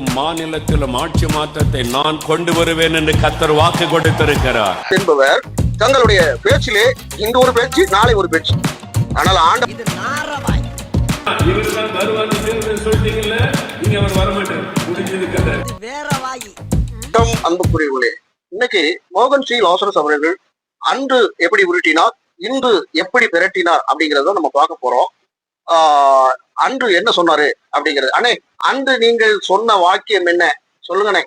மாநிலத்திலும் ஆட்சி மாற்றத்தை நான் கொண்டு வருவேன் என்று கத்தர் வாக்கு கொடுத்திருக்கிறார். என்பவர் தங்களுடைய பேச்சிலே இன்று ஒரு பேச்சு நாளை ஒரு பேச்சு. ஆனால் ஆண்ட அன்புக்குரியவர்களே இன்னைக்கு மோகன் சி லாசரஸ் அவர்கள் அன்று எப்படி உருட்டினார் இன்று எப்படி பிரட்டினார் அப்படிங்கறத நம்ம பார்க்க போறோம். அன்று என்ன சொன்னாரு அப்படிங்கிறது. அண்ணே அன்று நீங்கள் சொன்ன வாக்கியம் என்ன? சொல்லுங்கண்ணே.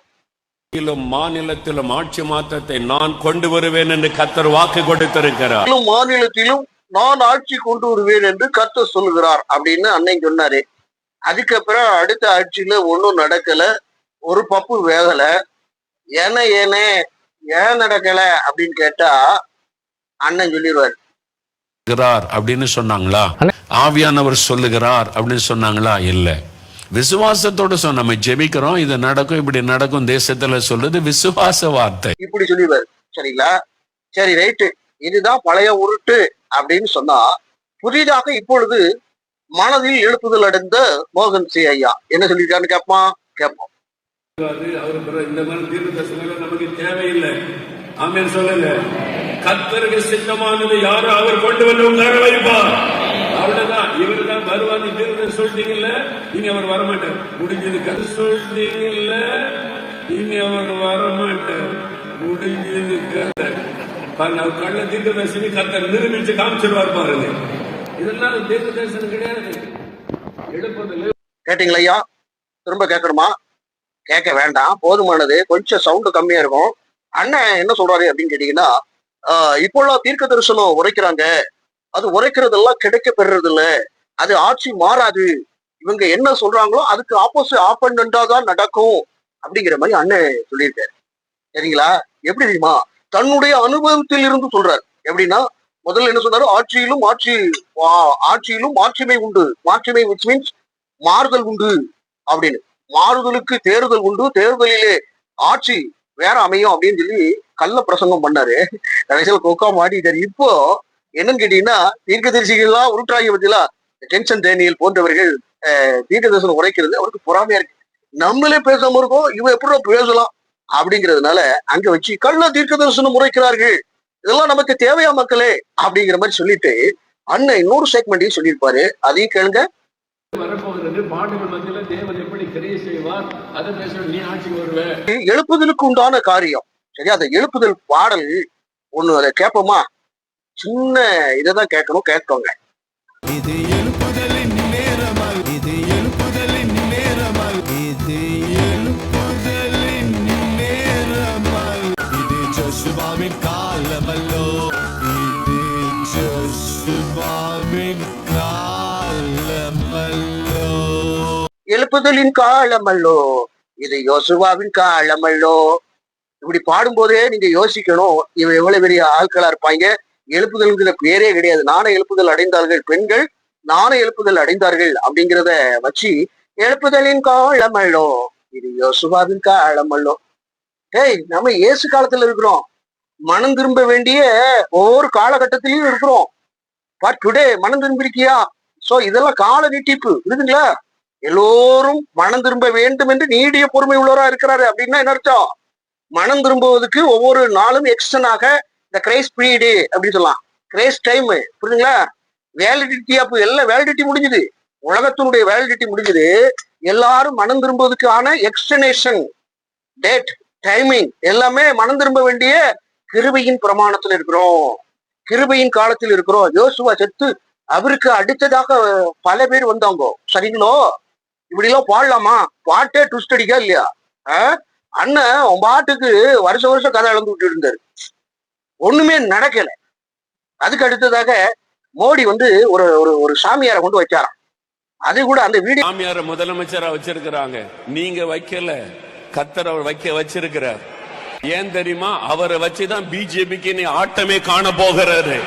மாநிலத்திலும் ஆட்சி மாற்றத்தை நான் கொண்டு வருவேன் என்று கத்தர் வாக்கு கொடுத்திருக்கிறார். மாநிலத்திலும் நான் ஆட்சி கொண்டு வருவேன் என்று கர்த்தர் சொல்லுகிறார் அப்படின்னு அன்னைக்கு சொன்னாரு. அதுக்கப்புறம் அடுத்த ஆட்சியில ஒண்ணும் நடக்கல. ஒரு பப்பு வேகல. ஏன ஏனே ஏன் நடக்கல அப்படின்னு கேட்டா அண்ணன் சொல்லிடுவார். சொல்லுகிறார் அப்படின்னு சொன்னாங்களா? ஆவியானவர் சொல்லுகிறார் அப்படின்னு சொன்னாங்களா? இல்ல. விசுவாசத்தோட சொன்ன நம்ம ஜெபிக்கிறோம் இது நடக்கும் இப்படி நடக்கும் தேசத்துல சொல்றது விசுவாச வார்த்தை. இப்படி சொல்லிடுவார். சரிங்களா? சரி ரைட்டு. இதுதான் பழைய உருட்டு அப்படின்னு சொன்னா புதிதாக இப்பொழுது மனதில் எழுப்புதல் அடைந்த மோகன் சி ஐயா. என்ன சொல்லியிருக்காருன்னு கேட்பான் கேட்போம் அவருக்கு இந்த மாதிரி தீர்க்க நமக்கு தேவையில்லை. ஆமென் சொல்லுங்க கத்தருக்கு சித்தமானது யாரும் அவர் கொண்டு வந்து உட்கார வைப்பார். அவ்வளவுதான். இவர் தான் வருவார் தீர்க்க சொல்லிட்டீங்கல்ல நீங்க அவர் வரமாட்டார். முடிஞ்சது கதை சொல்லிட்டீங்கல்ல நீங்க அவர் வரமாட்டார். முடிஞ்சது கதை பாருங்க அவர் கண்ண தீர்க்க தரிசனி கத்தர் நிரூபிச்சு காமிச்சிருவார் பாருங்க. இதெல்லாம் தீர்க்க தரிசனம் கிடையாது. எழுப்பதில்லை கேட்டீங்களா ஐயா? திரும்ப கேட்கணுமா? கேட்க வேண்டாம். போதுமானது. கொஞ்சம் சவுண்டு கம்மியா இருக்கும். அண்ணன் என்ன சொல்றாரு அப்படின்னு கேட்டீங்கன்னா ஆஹ் இப்போல்லாம் தீர்க்க தரிசனம் உரைக்கிறாங்க. அது உரைக்கிறதெல்லாம் கிடைக்க பெறுறது இல்ல அது ஆட்சி மாறாது. இவங்க என்ன சொல்றாங்களோ அதுக்கு ஆப்போசிட் ஆப்பண்டா தான் நடக்கும் அப்படிங்கிற மாதிரி அண்ணன் சொல்லியிருக்காரு. சரிங்களா? எப்படி தெரியுமா? தன்னுடைய அனுபவத்தில் இருந்து சொல்றாரு. எப்படின்னா முதல்ல என்ன சொன்னாரு? ஆட்சியிலும் ஆட்சி ஆட்சியிலும் மாட்சிமை உண்டு. மாட்சிமை விச் மீன்ஸ் மாறுதல் உண்டு அப்படின்னு. மாறுதலுக்கு தேர்தல் உண்டு. தேர்தலிலே ஆட்சி வேற அமையும் அப்படின்னு சொல்லி கள்ள பிரசங்கம் பண்ணாரு. கடைசியில் கொக்கா மாட்டிட்டாரு இப்போ என்னன்னு கேட்டீங்கன்னா தீர்க்கதரிசிகள்லாம் உருட்டாகி பத்திலா டென்ஷன் டேனியல் போன்றவர்கள் தீர்க்க தரிசனம் உரைக்கிறது அவருக்கு பொறாமையா இருக்கு. நம்மளே பேசாம இருக்கோம் இவன் எப்படி பேசலாம்? அப்படிங்கிறதுனால அங்க வச்சு கள்ள தீர்க்க தரிசனம் உரைக்கிறார்கள். இதெல்லாம் நமக்கு தேவையா மக்களே? அப்படிங்கிற மாதிரி சொல்லிட்டு அண்ணன் இன்னொரு செக்மெண்ட்டையும் சொல்லியிருப்பாரு. அதையும் கேளுங்க. எழுப்புதலுக்கு உண்டான காரியம். சரியா அந்த எழுப்புதல் பாடல் ஒண்ணு அதை கேட்போமா? சின்ன இதைதான் கேட்கணும் கேட்கோங்க இது எழுப்புதலின் நேரமால் இது எழுப்புதலின் நேரமால் இது எழுப்புதலின் இது காலமல்லோ இது ஜோசுவாவின் காலமல்லோ. எழுப்புதலின் காலமல்லோ இது யோசுவாவின் காலமல்லோ. இப்படி பாடும்போதே நீங்க யோசிக்கணும் இவன் எவ்வளவு பெரிய ஆட்களா இருப்பாங்க? எழுப்புதல்ங்கிற பேரே கிடையாது. நாண எழுப்புதல் அடைந்தார்கள் பெண்கள் நாண எழுப்புதல் அடைந்தார்கள் அப்படிங்கிறத வச்சு எழுப்புதலின் காலமல்லோ இது யோசுவாவின் காலமல்லோ ஏய் நம்ம இயேசு காலத்துல இருக்கிறோம். மனம் திரும்ப வேண்டிய ஒவ்வொரு காலகட்டத்திலையும் இருக்கிறோம். பட் டுடே மனம் திரும்பிருக்கியா? சோ இதெல்லாம் கால நீட்டிப்பு. புரியுதுங்களா? எல்லோரும் மனம் திரும்ப வேண்டும் என்று நீடிய பொறுமை உள்ளவரா இருக்கிறாரு அப்படின்னா என்ன அர்த்தம்? மனம் திரும்புவதற்கு ஒவ்வொரு நாளும் எக்ஸ்டனாக இந்த கிரைஸ் பீரியடு அப்படின்னு சொல்லலாம். கிரேஸ் டைம் புரியுதுங்களா வேலிடிட்டி அப்போ எல்லாம் வேலிடிட்டி முடிஞ்சுது. உலகத்தினுடைய வேலிடிட்டி முடிஞ்சுது. எல்லாரும் மனம் திரும்புவதற்கான எக்ஸ்டனேஷன் டேட் டைமிங் எல்லாமே மனம் திரும்ப வேண்டிய கிருபையின் பிரமாணத்தில் இருக்கிறோம். கிருபையின் காலத்தில் இருக்கிறோம். யோசுவா செத்து அவருக்கு அடுத்ததாக பல பேர் வந்தாங்க. சரிங்களோ? இப்படி எல்லாம் பாடலாமா? பாட்டே ட்விஸ்ட் அடிக்கா இல்லையா? ஆ? அண்ணன் உன் பாட்டுக்கு வருஷ வருஷம் கதை இழந்து விட்டு இருந்தாரு. ஒண்ணுமே நடக்கல. அதுக்கு அடுத்ததாக மோடி வந்து ஒரு ஒரு ஒரு சாமியாரை கொண்டு வச்சாராம் அது கூட அந்த வீடியோ சாமியார முதலமைச்சரா வச்சிருக்கிறாங்க. நீங்க வைக்கல. கத்தர் அவர் வைக்க வச்சிருக்கிறார். ஏன் தெரியுமா? அவரை வச்சுதான் பிஜேபிக்கு நீ ஆட்டமே காண போகிறாரு.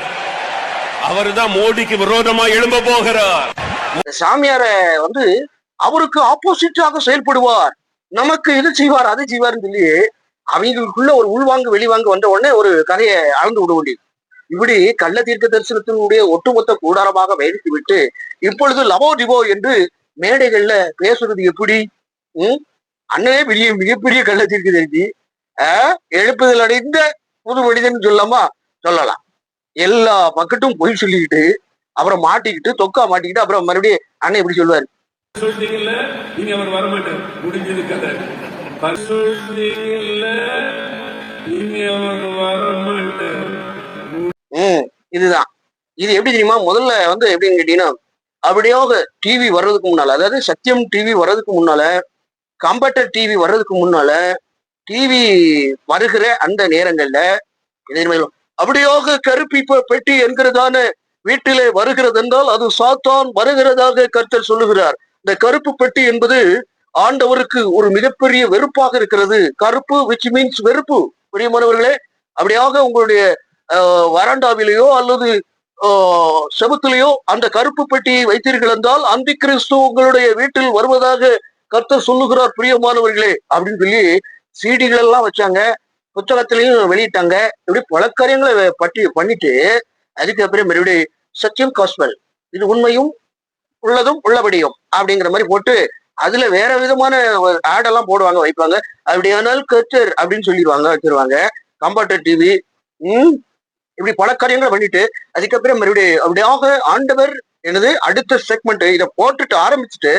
அவர்தான் மோடிக்கு விரோதமா எழும்ப போகிறார். சாமியாரை வந்து அவருக்கு ஆப்போசிட்டாக செயல்படுவார். நமக்கு இது செய்வார் அது செய்வார்னு சொல்லி அவங்களுக்குள்ள ஒரு உள்வாங்கு வெளிவாங்கு வந்த உடனே ஒரு கதையை அளந்து விட வேண்டியது. இப்படி கள்ள தீர்க்க தரிசனத்தினுடைய ஒட்டுமொத்த கூடாரமாக வைத்து விட்டு இப்பொழுது லவோ டிவோ என்று மேடைகள்ல பேசுறது எப்படி? உம் அண்ணனே பெரிய மிகப்பெரிய கள்ளத்திற்கு தெரிஞ்சு எழுப்புதல் அடைந்த புது மனிதன் சொல்லாமா சொல்லலாம். எல்லா மக்கட்டும் பொய் சொல்லிக்கிட்டு அப்புறம் மாட்டிக்கிட்டு தொக்கா மாட்டிக்கிட்டு அப்புறம் மறுபடியும் அண்ணன் எப்படி சொல்லுவாரு. சொல்லிட்டீங்கல்ல இனி அவர் வரமாட்டார். முடிஞ்சது கதை. சொல்லிட்டீங்கல்ல இனி அவர் வரமாட்டார். இதுதான். இது எப்படி தெரியுமா? முதல்ல வந்து எப்படின்னு கேட்டீங்கன்னா அப்படியாக டிவி வர்றதுக்கு முன்னால அதாவது சத்தியம் டிவி வர்றதுக்கு முன்னால கம்ப்யூட்டர் டிவி வர்றதுக்கு முன்னால டிவி வருகிற அந்த நேரங்கள்ல இதே மாதிரி கருப்பி பெட்டி என்கிறதான வீட்டிலே வருகிறது என்றால் அது சாத்தான் வருகிறதாக கர்த்தர் சொல்லுகிறார். இந்த கருப்பு பெட்டி என்பது ஆண்டவருக்கு ஒரு மிகப்பெரிய வெறுப்பாக இருக்கிறது. கருப்பு விச் மீன்ஸ் வெறுப்பு. பிரியமானவர்களே அப்படியாக உங்களுடைய வராண்டாவிலேயோ அல்லது செபத்திலேயோ அந்த கருப்பு பெட்டியை வைத்தீர்கள் என்றால் அந்தி கிறிஸ்து உங்களுடைய வீட்டில் வருவதாக கர்த்தர் சொல்லுகிறார் பிரியமானவர்களே அப்படின்னு சொல்லி சீடிகள் எல்லாம் வச்சாங்க. புத்தகத்திலையும் வெளியிட்டாங்க. இப்படி பல காரியங்களை பட்டி பண்ணிட்டு அதுக்கப்புறம் மறுபடியும் சத்தியம் காஸ்வல் இது உண்மையும் உள்ளதும் உள்ளபடியும் அப்படிங்கிற மாதிரி போட்டு அதுல வேற விதமான ஆடெல்லாம் போடுவாங்க வைப்பாங்க. அப்படியானால் கர்த்தர் அப்படின்னு சொல்லிடுவாங்க வச்சிருவாங்க. கம்ப்யூட்டர் டிவி ம். இப்படி பல காரியங்களை பண்ணிட்டு அதுக்கப்புறம் மறுபடியும் அப்படியாக ஆண்டவர் எனது அடுத்த செக்மெண்ட் இதை போட்டுட்டு ஆரம்பிச்சுட்டு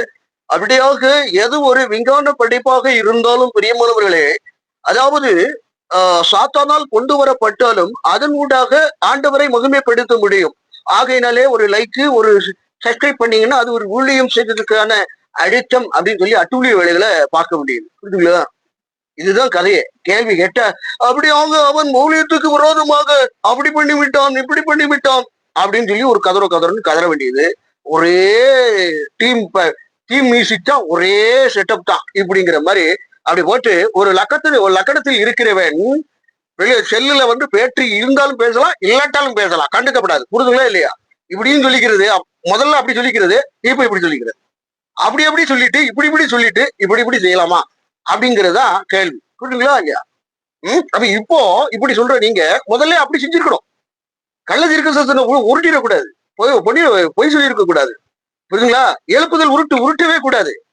அப்படியாக எது ஒரு விஞ்ஞான படிப்பாக இருந்தாலும் பிரியமானவர்களே அதாவது சாத்தானால் கொண்டு வரப்பட்டாலும் அதன் ஊடாக ஆண்டவரை மகிமைப்படுத்த முடியும். ஆகையினாலே ஒரு லைக்கு ஒரு சப்ஸ்கிரைப் பண்ணீங்கன்னா அது ஒரு ஊழியம் செய்ததுக்கான அழுத்தம் அப்படின்னு சொல்லி அட்டூழிய வேலைகளை பார்க்க முடியும் புரியுதுங்களா இதுதான் கதையே. கேள்வி கேட்ட அவங்க அவன் மௌலியத்துக்கு விரோதமாக அப்படி பண்ணி விட்டான் இப்படி பண்ணி விட்டான் அப்படின்னு சொல்லி ஒரு கதற கதறன்னு கதற வேண்டியது. ஒரே டீம் டீம் மியூசிக் தான் ஒரே செட்டப் தான் இப்படிங்கிற மாதிரி அப்படி போட்டு ஒரு லக்கத்தில் ஒரு லக்கணத்தில் இருக்கிறவன் வெளியே செல்லுல வந்து பேட்டரி இருந்தாலும் பேசலாம் இல்லாட்டாலும் பேசலாம். கண்டுக்கப்படாது புரிதுங்களா இல்லையா? இப்படின்னு சொல்லிக்கிறது. முதல்ல அப்படி சொல்லிக்கிறது இப்ப இப்படி சொல்லிக்கிறது. அப்படி அப்படி சொல்லிட்டு இப்படி இப்படி சொல்லிட்டு இப்படி இப்படி செய்யலாமா? அப்படிங்கறதுதான் கேள்வி. புரியுதுங்களா இல்லையா? ம்? அப்ப இப்போ இப்படி சொல்ற நீங்க முதல்ல அப்படி செஞ்சிருக்கணும். கள்ள தீர்க்க உருட்டிடக்கூடாது. பொய் பொண்ணி பொய் சொல்லியிருக்க கூடாது புரியுதுங்களா எழுப்புதல் உருட்டு உருட்டவே கூடாது.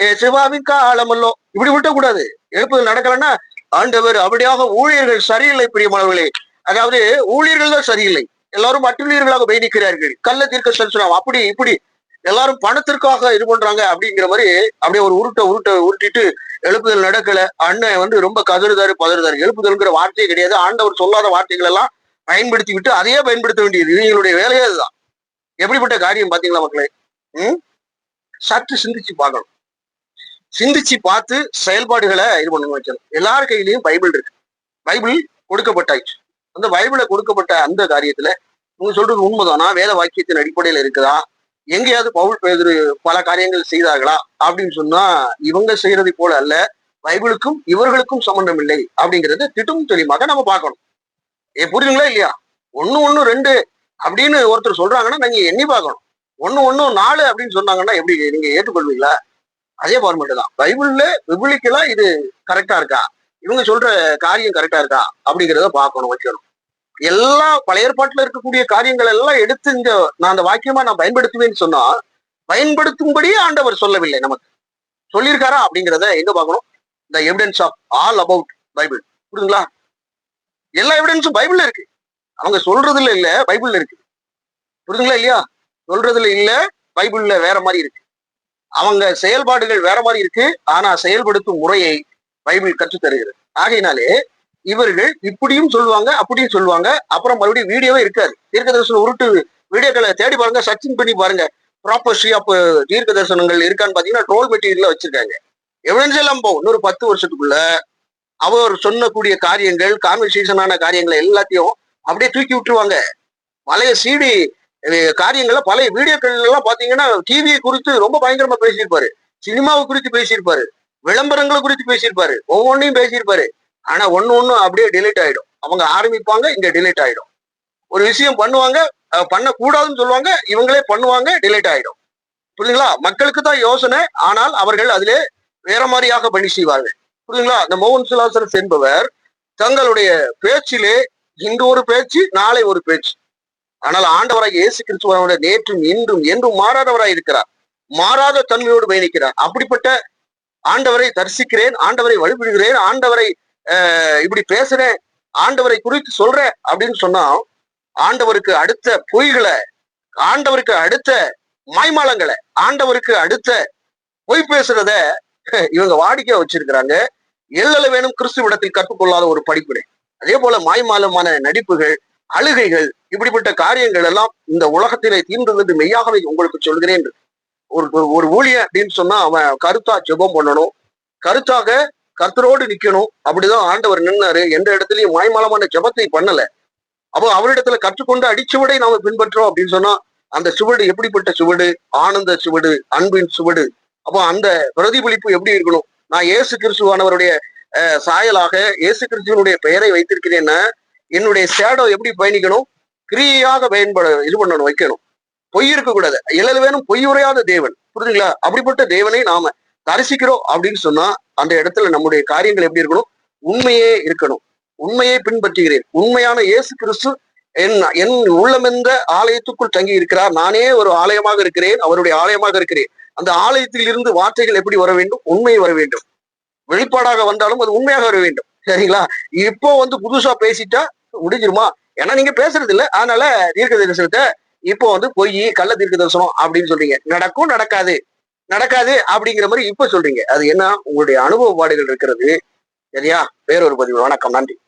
ஏ சிவாவின் காலமல்லோ இப்படி உருட்டக்கூடாது. எழுப்புதல் நடக்கலன்னா ஆண்டவர் அப்படியாக ஊழியர்கள் சரியில்லை பிரியமானவர்களே. அதாவது ஊழியர்கள் தான் சரியில்லை. எல்லாரும் அட்டுழியர்களாக நிற்கிறார்கள் கள்ள தீர்க்க சரிசனம் அப்படி இப்படி. எல்லாரும் பணத்திற்காக இது பண்றாங்க அப்படிங்கிற மாதிரி அப்படியே ஒரு உருட்டை உருட்டை உருட்டிட்டு எழுப்புதல் நடக்கல. அண்ணன் வந்து ரொம்ப கதறுதாரு பதறுதாரு. எழுப்புதல்ங்கிற வார்த்தையே கிடையாது. ஆண்டவர் சொல்லாத வார்த்தைகள் எல்லாம் பயன்படுத்தி விட்டு அதையே பயன்படுத்த வேண்டியது. இவங்களுடைய வேலையே அதுதான். எப்படிப்பட்ட காரியம் பாத்தீங்களா மக்களே? ம்? சற்று சிந்திச்சு பார்க்கணும். சிந்திச்சு பார்த்து செயல்பாடுகளை இது பண்ணணும் வைக்கணும் எல்லார் கையிலையும் பைபிள் இருக்கு. பைபிள் கொடுக்கப்பட்டாச்சு. அந்த பைபிளை கொடுக்கப்பட்ட அந்த காரியத்துல நீங்க சொல்றது உண்மைதானா. வேத வாக்கியத்தின் அடிப்படையில இருக்குதா? எங்கேயாவது பவுல் பேதுரு பல காரியங்கள் செய்தார்களா? அப்படின்னு சொன்னா இவங்க செய்யறது போல அல்ல. பைபிளுக்கும் இவர்களுக்கும் சம்பந்தம் இல்லை அப்படிங்கறத திட்டம் தெளிவாக நம்ம பார்க்கணும். ஏ புரியுதுங்களா இல்லையா? ஒண்ணு ஒண்ணு ரெண்டு அப்படின்னு ஒருத்தர் சொல்றாங்கன்னா நீங்க எண்ணி பார்க்கணும். ஒண்ணு ஒன்னு நாலு அப்படின்னு சொன்னாங்கன்னா எப்படி நீங்க ஏற்றுக்கொள்வீங்களா? அதே ஃபார்மேட் தான். பைபிள்ல விபிலிக்கலா இது கரெக்டா இருக்கா? இவங்க சொல்ற காரியம் கரெக்டா இருக்கா? அப்படிங்கிறத பார்க்கணும் வைக்கணும். எல்லா பழைய ஏற்பாட்டுல இருக்கக்கூடிய காரியங்கள் எல்லாம் எடுத்து இங்க நான் அந்த வாக்கியமா நான் பயன்படுத்துவேன்னு சொன்னா பயன்படுத்தும்படியே ஆண்டவர் சொல்லவில்லை நமக்கு. சொல்லியிருக்காரா அப்படிங்கிறத எங்க பார்க்கணும்? The evidence of all about Bible புரியுதுங்களா? எல்லா எவிடன்ஸும் பைபிள்ல இருக்கு. அவங்க சொல்றதுல இல்ல பைபிள்ல இருக்கு. புரியுதுங்களா இல்லையா? சொல்றதுல இல்ல பைபிள்ல வேற மாதிரி இருக்கு. அவங்க செயல்பாடுகள் வேற மாதிரி இருக்கு. ஆனா செயல்படுத்தும் முறையை பைபிள் கற்று தருகிறது ஆகையினாலே இவர்கள் இப்படியும் சொல்லுவாங்க அப்படியும் சொல்லுவாங்க. அப்புறம் மறுபடியும் வீடியோவே இருக்காது. தீர்க்க தரிசனம் உருட்டு வீடியோக்களை தேடி பாருங்க சர்ச்சிங் பண்ணி பாருங்க. ப்ராப்பர்ஷி ஆஃப் தீர்க்க தரிசனங்கள் இருக்கான்னு பாத்தீங்கன்னா ட்ரோல் மெட்டீரியல்ல வச்சிருக்காங்க. எவிடன்ஸ் எல்லாம் போகும். இன்னொரு பத்து வருஷத்துக்குள்ள அவர் சொன்னக்கூடிய காரியங்கள் கான்வர்சேஷனான காரியங்களை எல்லாத்தையும் அப்படியே தூக்கி விட்டுருவாங்க. பழைய சிடி காரியங்களை பழைய வீடியோக்கள் எல்லாம் பாத்தீங்கன்னா டிவியை குறித்து ரொம்ப பயங்கரமா பேசியிருப்பாரு. சினிமாவை குறித்து பேசியிருப்பாரு. விளம்பரங்களை குறித்து பேசியிருப்பாரு. ஒவ்வொன்றையும் பேசியிருப்பாரு. ஆனா ஒண்ணு ஒண்ணு அப்படியே டிலீட் ஆயிடும். அவங்க ஆரம்பிப்பாங்க இங்க டிலீட் ஆயிடும். ஒரு விஷயம் பண்ணுவாங்க பண்ணக்கூடாதுன்னு சொல்லுவாங்க இவங்களே பண்ணுவாங்க டிலீட் ஆயிடும். புரியுதுங்களா? மக்களுக்கு தான் யோசனை. ஆனால் அவர்கள் அதிலே வேற மாதிரியாக பணி செய்வார்கள். புரியுதுங்களா? இந்த மோகன் சுலாசரஸ் என்பவர் தங்களுடைய பேச்சிலே இன்று ஒரு பேச்சு நாளை ஒரு பேச்சு. ஆனால் ஆண்டவராக இயேசு கிறிஸ்துவனுடைய நேற்றும் இன்றும் என்றும் மாறாதவராய் இருக்கிறார் மாறாத தன்மையோடு பயணிக்கிறார். அப்படிப்பட்ட ஆண்டவரை தரிசிக்கிறேன் ஆண்டவரை வழிபடுகிறேன் ஆண்டவரை இப்படி பேசுறேன் ஆண்டவரை குறித்து சொல்றேன் அப்படின்னு சொன்னா ஆண்டவருக்கு அடுத்த பொய்களை ஆண்டவருக்கு அடுத்த மாய்மாலங்களை ஆண்டவருக்கு அடுத்த பொய் பேசுறத இவங்க வாடிக்கை வச்சிருக்கிறாங்க எல்லல வேணும் கிறிஸ்துவிடத்தில் கற்றுக்கொள்ளாத ஒரு படிப்பினை அதே போல மாய்மாலமான நடிப்புகள் அழுகைகள் இப்படிப்பட்ட காரியங்கள் எல்லாம் இந்த உலகத்திலே தீர்ந்தது மெய்யாகவே உங்களுக்கு சொல்கிறேன் என்று. ஒரு ஒரு- ஒரு அப்படின்னு சொன்னா அவன் கருத்தா ஜெபம் பண்ணணும். கருத்தாக கர்த்தரோடு நிக்கணும். அப்படிதான் ஆண்டவர் நின்னாரு. எந்த இடத்துலயும் மாய்மாலமான ஜெபத்தை பண்ணல. அப்போ அவரிடத்துல கற்றுக்கொண்டு அடிச்சுவடை நாம பின்பற்றோம் அப்படின்னு சொன்னா அந்த சுவடு எப்படிப்பட்ட சுவடு? ஆனந்த சுவடு அன்பின் சுவடு. அப்போ அந்த பிரதிபலிப்பு எப்படி இருக்கணும்? நான் இயேசு கிறிஸ்துவானவருடைய சாயலாக இயேசு கிறிஸ்துவனுடைய பெயரை வைத்திருக்கிறேன்னா என்னுடைய சேடோ எப்படி பயணிக்கணும்? கிரியையாக பயன்பட இது பண்ணணும் வைக்கணும். பொய் இருக்கக்கூடாது. இழல் வேணும் பொய் உரையாத தேவன். புரிஞ்சுங்களா? அப்படிப்பட்ட தேவனை நாம தரிசிக்கிறோம் அப்படின்னு சொன்னா அந்த இடத்துல நம்முடைய காரியங்கள் எப்படி இருக்கணும்? உண்மையே இருக்கணும். உண்மையை பின்பற்றுகிறேன். உண்மையான இயேசு கிறிஸ்து என் என் உள்ளமென்ற ஆலயத்துக்குள் தங்கி இருக்கிறார். நானே ஒரு ஆலயமாக இருக்கிறேன். அவருடைய ஆலயமாக இருக்கிறேன். அந்த ஆலயத்தில் இருந்து வார்த்தைகள் எப்படி வர வேண்டும்? உண்மை வர வேண்டும். வெளிப்பாடாக வந்தாலும் அது உண்மையாக வர வேண்டும். சரிங்களா? இப்போ வந்து புதுசா பேசிட்டா முடிஞ்சிருமா? ஏன்னா நீங்க பேசுறது இல்லை. அதனால தீர்க்க தரிசனத்தை இப்போ வந்து பொய் கள்ள தீர்க்க தரிசனம் அப்படின்னு சொல்றீங்க. நடக்கும் நடக்காது. நடக்காது அப்படிங்கிற மாதிரி இப்ப சொல்றீங்க. அது என்ன? உங்களுடைய அனுபவ பாடுகள் இருக்கிறது. சரியா? வேறொரு பதிவு வணக்கம். நன்றி.